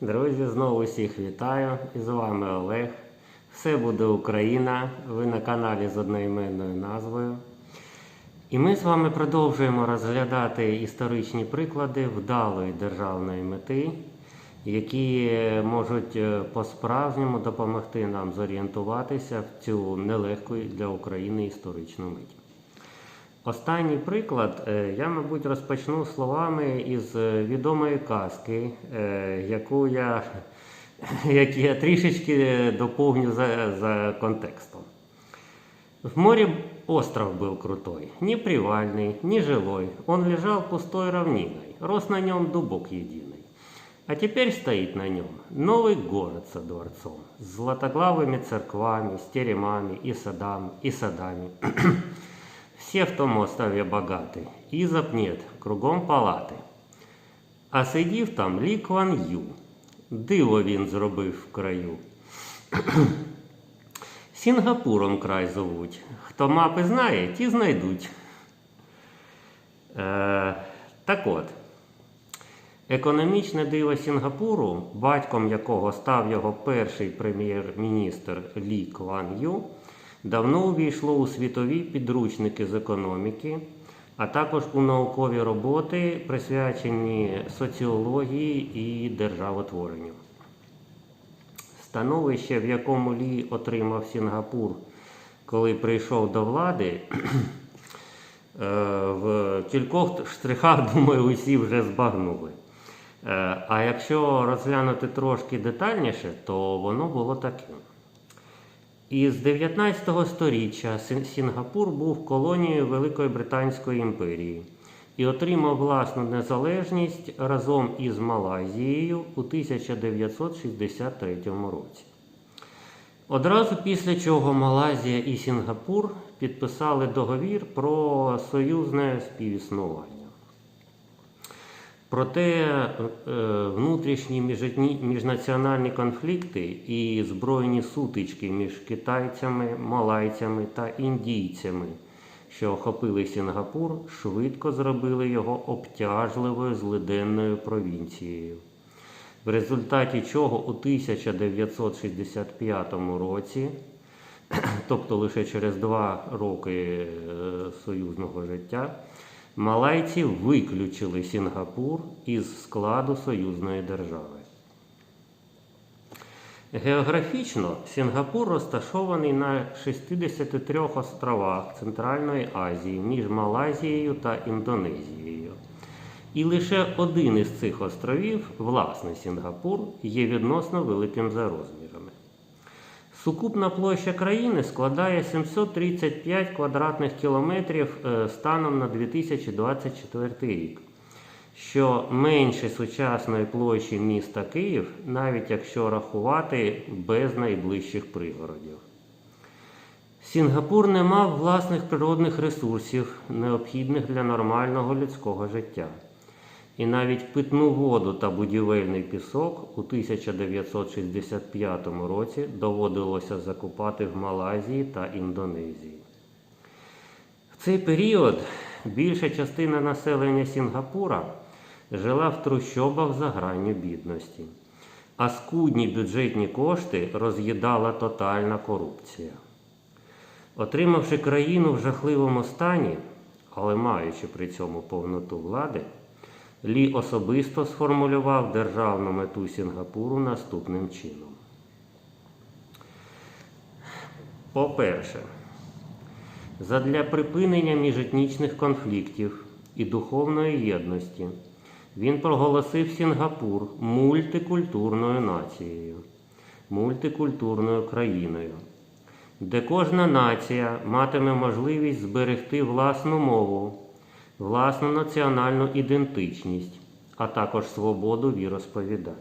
Друзі, знову всіх вітаю. І з вами Олег. Все буде Україна. Ви на каналі з одноіменною назвою. І ми з вами продовжуємо розглядати історичні приклади вдалої державної мети, які можуть е, по-справжньому допомогти нам зорієнтуватися в цю нелегку для України історичну мить. Останній приклад е, я, мабуть, розпочну словами із е, відомої казки, е, яку я, які я трішечки доповню за, за контекстом. В море остров был крутой, не привальный, не жилой. Он лежал пустой равниной, рос на нем дубок единый. А теперь стоит на нем новый город со дворцом, с златоглавыми церквами, с теремами и садами, и садами. Все в том острове богаты, и запнет, кругом палати. А сидів там Лі Кван Ю. Диво він зробив в краю. Сінгапуром край зовуть. Хто мапи знає, ті знайдуть. Е, так от, економічне диво Сінгапуру, батьком якого став його перший прем'єр-міністр Лі Кван Ю, давно увійшло у світові підручники з економіки, а також у наукові роботи, присвячені соціології і державотворенню. Становище, в якому Лі отримав Сінгапур, коли прийшов до влади, е, в кількох штрихах, думаю, усі вже збагнули. Е, А якщо розглянути трошки детальніше, то воно було таким. Із 19 століття Сінгапур був колонією Великої Британської імперії і отримав власну незалежність разом із Малайзією у 1963 році. Одразу після чого Малайзія і Сінгапур підписали договір про союзне співіснування. Проте е, внутрішні міжнаціональні конфлікти і збройні сутички між китайцями, малайцями та індійцями, що охопили Сінгапур, швидко зробили його обтяжливою злиденною провінцією. В результаті чого у 1965 році, тобто лише через два роки е, союзного життя, малайці виключили Сінгапур із складу союзної держави. Географічно Сінгапур розташований на 63 островах Центральної Азії між Малайзією та Індонезією. І лише один із цих островів, власне Сінгапур, є відносно великим за розмірами. Сукупна площа країни складає 735 квадратних кілометрів е, станом на 2024 рік, що менше сучасної площі міста Київ, навіть якщо рахувати без найближчих пригородів. Сінгапур не мав власних природних ресурсів, необхідних для нормального людського життя. І навіть питну воду та будівельний пісок у 1965 році доводилося закупати в Малайзії та Індонезії. В цей період більша частина населення Сінгапура жила в трущобах за гранню бідності, а скудні бюджетні кошти роз'їдала тотальна корупція. Отримавши країну в жахливому стані, але маючи при цьому повноту влади, Лі особисто сформулював державну мету Сінгапуру наступним чином. По-перше, задля припинення міжетнічних конфліктів і духовної єдності він проголосив Сінгапур мультикультурною нацією, мультикультурною країною, де кожна нація матиме можливість зберегти власну мову, власну національну ідентичність, а також свободу віросповідання.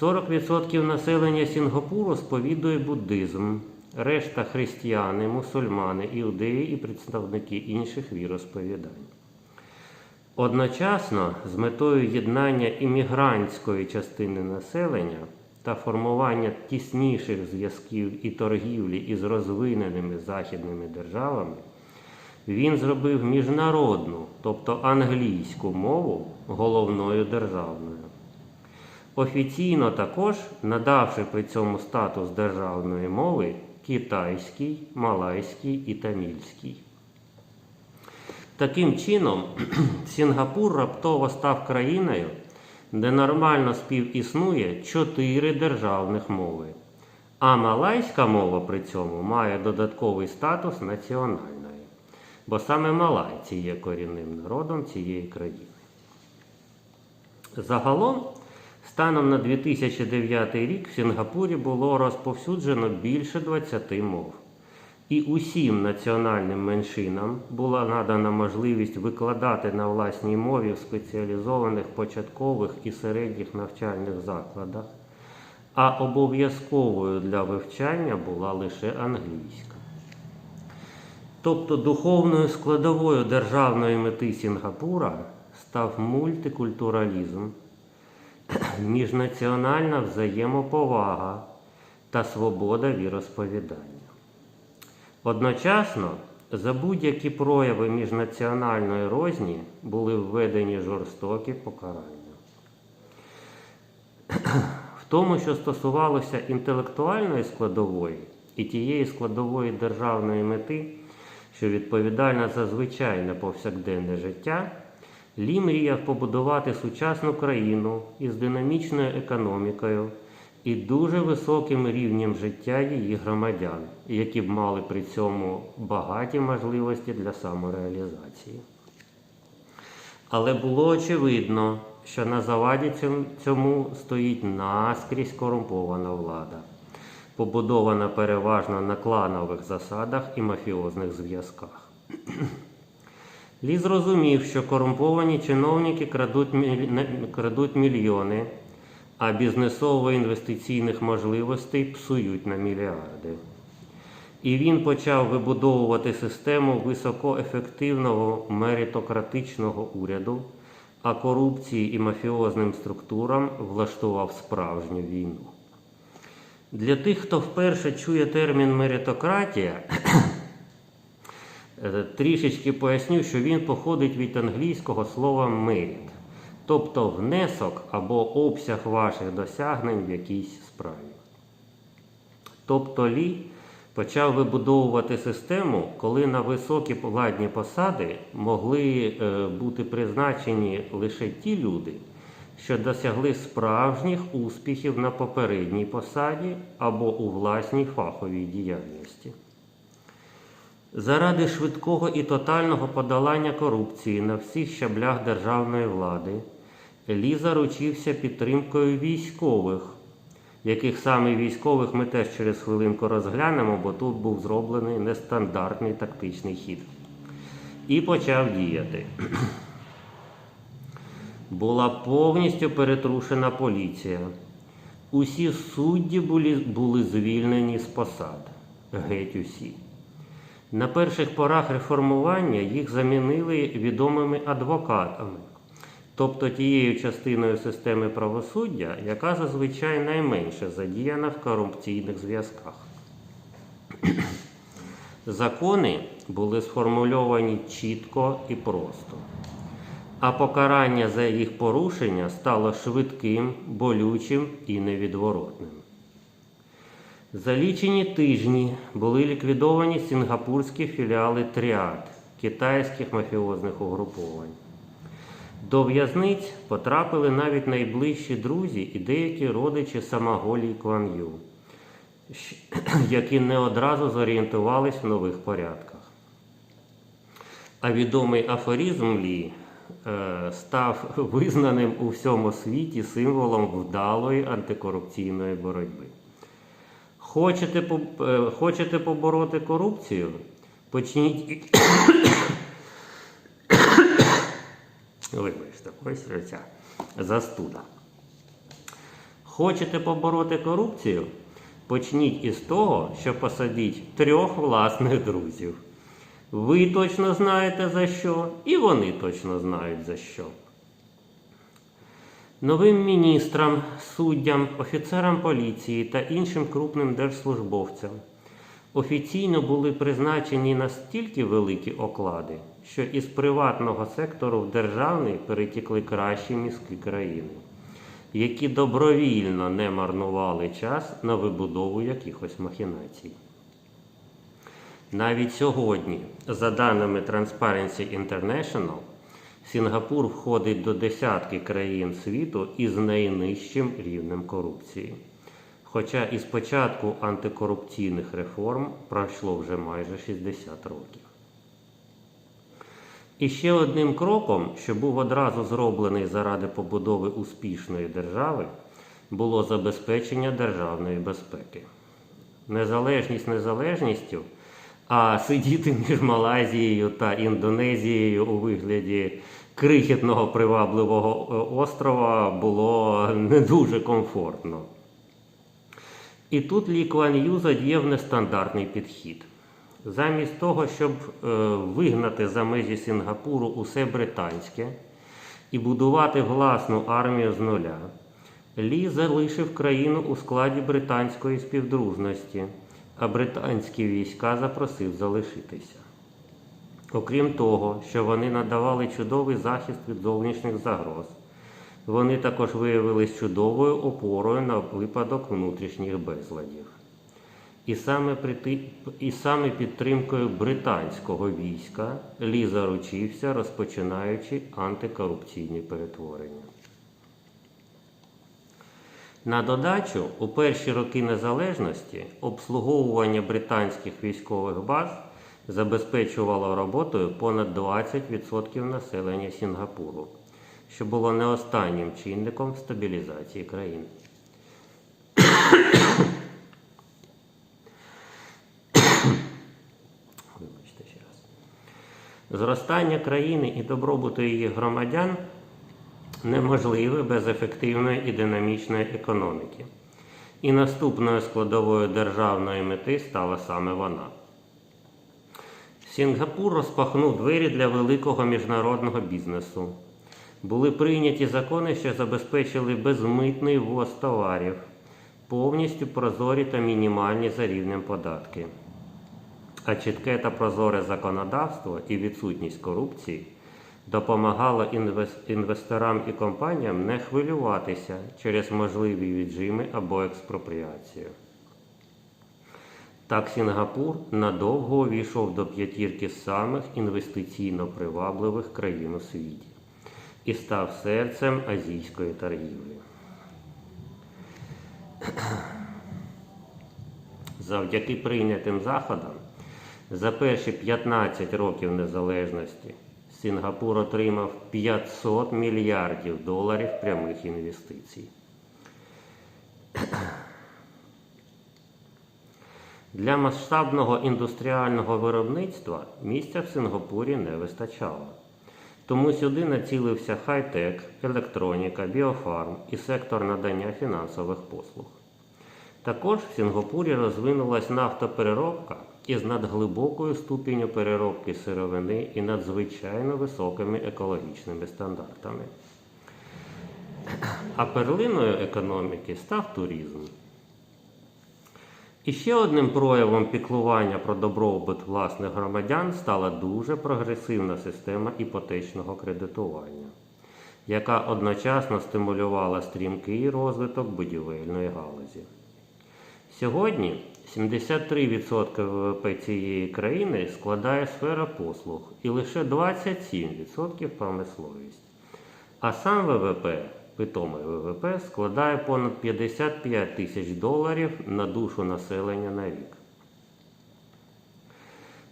40% населення Сінгапуру сповідує буддизм, решта християни, мусульмани, іудеї і представники інших віросповідань. Одночасно з метою єднання іммігрантської частини населення та формування тісніших зв'язків і торгівлі із розвиненими західними державами, він зробив міжнародну, тобто англійську мову головною державною. офіційно також надавши при цьому статус державної мови китайській, малайській і тамільській. Таким чином, Сінгапур раптово став країною, де нормально співіснує чотири державних мови. А малайська мова при цьому має додатковий статус національної, бо саме малайці є корінним народом цієї країни. Загалом, станом на 2009 рік в Сінгапурі було розповсюджено більше 20 мов. І усім національним меншинам була надана можливість викладати на власній мові в спеціалізованих початкових і середніх навчальних закладах, а обов'язковою для вивчання була лише англійська. Тобто духовною складовою державної мети Сінгапура став мультикультуралізм, міжнаціональна взаємоповага та свобода віросповідання. Одночасно за будь-які прояви міжнаціональної розні були введені жорстокі покарання. В тому, що стосувалося інтелектуальної складової і тієї складової державної мети, що відповідальна за звичайне повсякденне життя, Лі мріяв побудувати сучасну країну із динамічною економікою і дуже високим рівнем життя її громадян, які б мали при цьому багаті можливості для самореалізації. Але було очевидно, що на заваді цьому- стоїть наскрізь корумпована влада, побудована переважно на кланових засадах і мафіозних зв'язках. Лі зрозумів, що корумповані чиновники крадуть, крадуть мільйони, а бізнесово-інвестиційних можливостей псують на мільярди. І він почав вибудовувати систему високоефективного меритократичного уряду, а корупції і мафіозним структурам влаштував справжню війну. Для тих, хто вперше чує термін меритократія, Е, Трішечки поясню, що він походить від англійського слова merit, тобто внесок або обсяг ваших досягнень в якійсь справі. Тобто Лі почав вибудовувати систему, коли на високі владні посади могли е, бути призначені лише ті люди, що досягли справжніх успіхів на попередній посаді або у власній фаховій діяльності. Заради швидкого і тотального подолання корупції на всіх щаблях державної влади Лі заручився підтримкою військових, яких саме військових ми теж через хвилинку розглянемо, бо тут був зроблений нестандартний тактичний хід. І почав діяти. Була повністю перетрушена поліція. Усі судді були, були звільнені з посад. Геть усі. На перших порах реформування їх замінили відомими адвокатами, тобто тією частиною системи правосуддя, яка зазвичай найменше задіяна в корупційних зв'язках. Закони були сформульовані чітко і просто, а покарання за їх порушення стало швидким, болючим і невідворотним. За лічені тижні були ліквідовані сінгапурські філіали тріад китайських мафіозних угруповань. До в'язниць потрапили навіть найближчі друзі і деякі родичі самоголі Кван Ю, які не одразу зорієнтувались в нових порядках. А відомий афоризм Лі став визнаним у всьому світі символом вдалої антикорупційної боротьби. Хочете, е, хочете побороти корупцію? Почніть. Вибачте, ось ця застуда. Хочете побороти корупцію? Почніть із того, що посадіть трьох власних друзів. Ви точно знаєте за що, і вони точно знають за що. Новим міністрам, суддям, офіцерам поліції та іншим крупним держслужбовцям офіційно були призначені настільки великі оклади, що із приватного сектору в державний перетікли кращі мізки країни. які добровільно не марнували час на вибудову якихось махінацій. Навіть сьогодні, за даними Transparency International, Сінгапур входить до десятки країн світу із найнижчим рівнем корупції. Хоча із початку антикорупційних реформ пройшло вже майже 60 років. І ще одним кроком, що був одразу зроблений заради побудови успішної держави, було забезпечення державної безпеки. Незалежність незалежністю, а сидіти між Малайзією та Індонезією у вигляді крихітного привабливого е, острова було не дуже комфортно. І тут Лі Куан Ю задіяв нестандартний підхід. Замість того, щоб е, вигнати за межі Сінгапуру усе британське і будувати власну армію з нуля, Лі залишив країну у складі британської співдружності, а британські війська запросив залишитися. Окрім того, що вони надавали чудовий захист від зовнішніх загроз, вони також виявились чудовою опорою на випадок внутрішніх безладів. І саме, прити... і саме підтримкою британського війська Лі заручився, розпочинаючи антикорупційні перетворення. На додачу, у перші роки незалежності обслуговування британських військових баз забезпечувало роботою понад 20% населення Сінгапуру, що було не останнім чинником стабілізації країни. Зростання країни і добробуту її громадян неможливе без ефективної і динамічної економіки. І наступною складовою державної мети стала саме вона. Сінгапур розпахнув двері для великого міжнародного бізнесу. Були прийняті закони, що забезпечили безмитний ввоз товарів, повністю прозорі та мінімальні за рівнем податки. А чітке та прозоре законодавство і відсутність корупції допомагало інвесторам і компаніям не хвилюватися через можливі віджими або експропріацію. Так Сінгапур надовго увійшов до п'ятірки самих інвестиційно привабливих країн у світі і став серцем азійської торгівлі. Завдяки прийнятим заходам за перші 15 років незалежності Сінгапур отримав 500 мільярдів доларів прямих інвестицій. Для масштабного індустріального виробництва місця в Сингапурі не вистачало. Тому сюди націлився хай-тек, електроніка, біофарм і сектор надання фінансових послуг. Також в Сінгапурі розвинулась нафтопереробка із надглибокою ступінню переробки сировини і надзвичайно високими екологічними стандартами. А перлиною економіки став туризм. І ще одним проявом піклування про добробут власних громадян стала дуже прогресивна система іпотечного кредитування, яка одночасно стимулювала стрімкий розвиток будівельної галузі. Сьогодні 73% ВВП цієї країни складає сфера послуг і лише 27% промисловість. А сам ВВП, питомий ВВП, складає понад 55 тисяч доларів на душу населення на рік.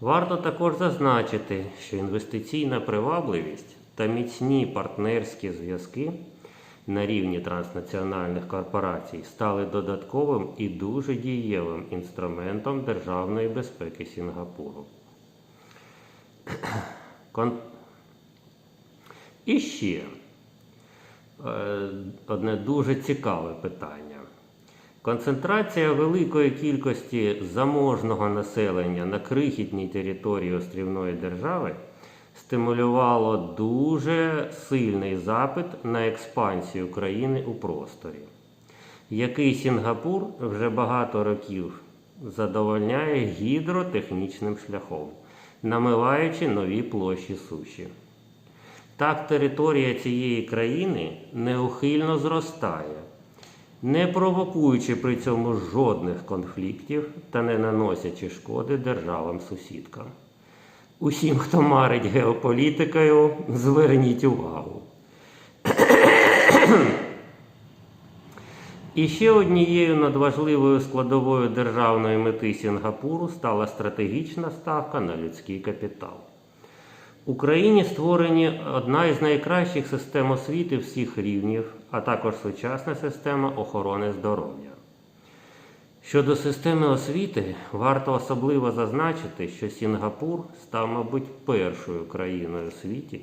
Варто також зазначити, що інвестиційна привабливість та міцні партнерські зв'язки на рівні транснаціональних корпорацій стали додатковим і дуже дієвим інструментом державної безпеки Сінгапуру. Кон... І ще е, одне дуже цікаве питання. Концентрація великої кількості заможного населення на крихітній території острівної держави стимулювало дуже сильний запит на експансію країни у просторі, який Сінгапур вже багато років задовольняє гідротехнічним шляхом, намиваючи нові площі суші. Так територія цієї країни неухильно зростає, не провокуючи при цьому жодних конфліктів та не наносячи шкоди державам-сусідкам. Усім, хто марить геополітикою, зверніть увагу. І ще однією надважливою складовою державної мети Сінгапуру стала стратегічна ставка на людський капітал. Україні створені одна із найкращих систем освіти всіх рівнів, а також сучасна система охорони здоров'я. Щодо системи освіти, варто особливо зазначити, що Сінгапур став, мабуть, першою країною у світі,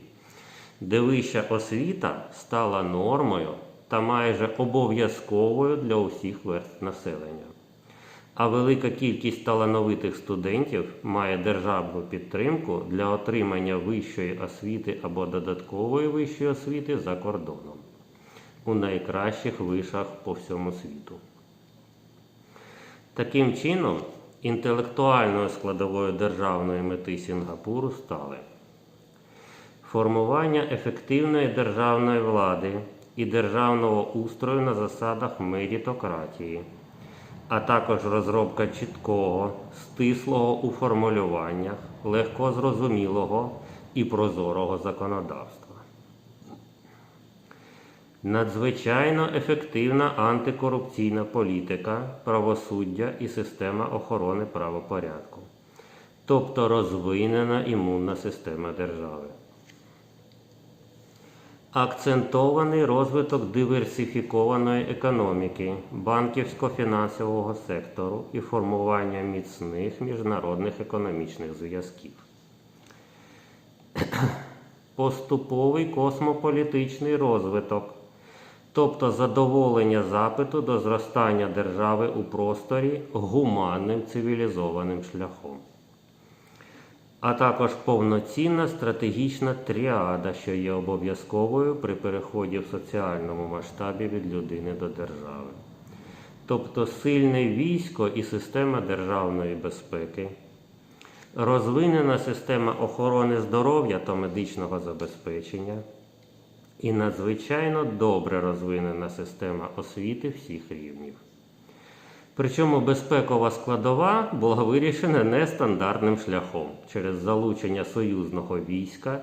де вища освіта стала нормою та майже обов'язковою для усіх верств населення. А велика кількість талановитих студентів має державну підтримку для отримання вищої освіти або додаткової вищої освіти за кордоном у найкращих вишах по всьому світу. Таким чином, інтелектуальною складовою державної мети Сінгапуру стали формування ефективної державної влади і державного устрою на засадах мерітократії, а також розробка чіткого, стислого у формулюваннях, легко зрозумілого і прозорого законодавства. Надзвичайно ефективна антикорупційна політика, правосуддя і система охорони правопорядку, тобто розвинена імунна система держави. Акцентований розвиток диверсифікованої економіки, банківсько-фінансового сектору і формування міцних міжнародних економічних зв'язків. Поступовий космополітичний розвиток, тобто задоволення запиту до зростання держави у просторі гуманним цивілізованим шляхом а також повноцінна стратегічна тріада, що є обов'язковою при переході в соціальному масштабі від людини до держави. Тобто сильне військо і система державної безпеки, розвинена система охорони здоров'я та медичного забезпечення і надзвичайно добре розвинена система освіти всіх рівнів. Причому безпекова складова була вирішена нестандартним шляхом через залучення союзного війська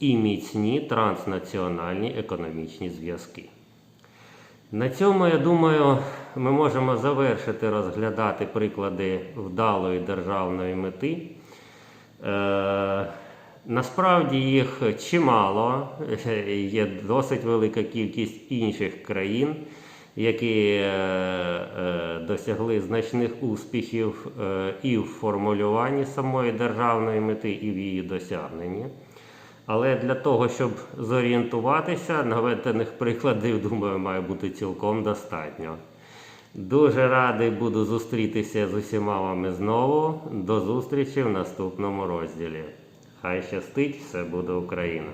і міцні транснаціональні економічні зв'язки. На цьому, я думаю, ми можемо завершити розглядати приклади вдалої державної мети. Насправді їх чимало, є досить велика кількість інших країн які е, е, досягли значних успіхів е, і в формулюванні самої державної мети, і в її досягненні. Але для того, щоб зорієнтуватися, наведених прикладів, думаю, має бути цілком достатньо. Дуже радий буду зустрітися з усіма вами знову. До зустрічі в наступному розділі. Хай щастить, все буде Україна!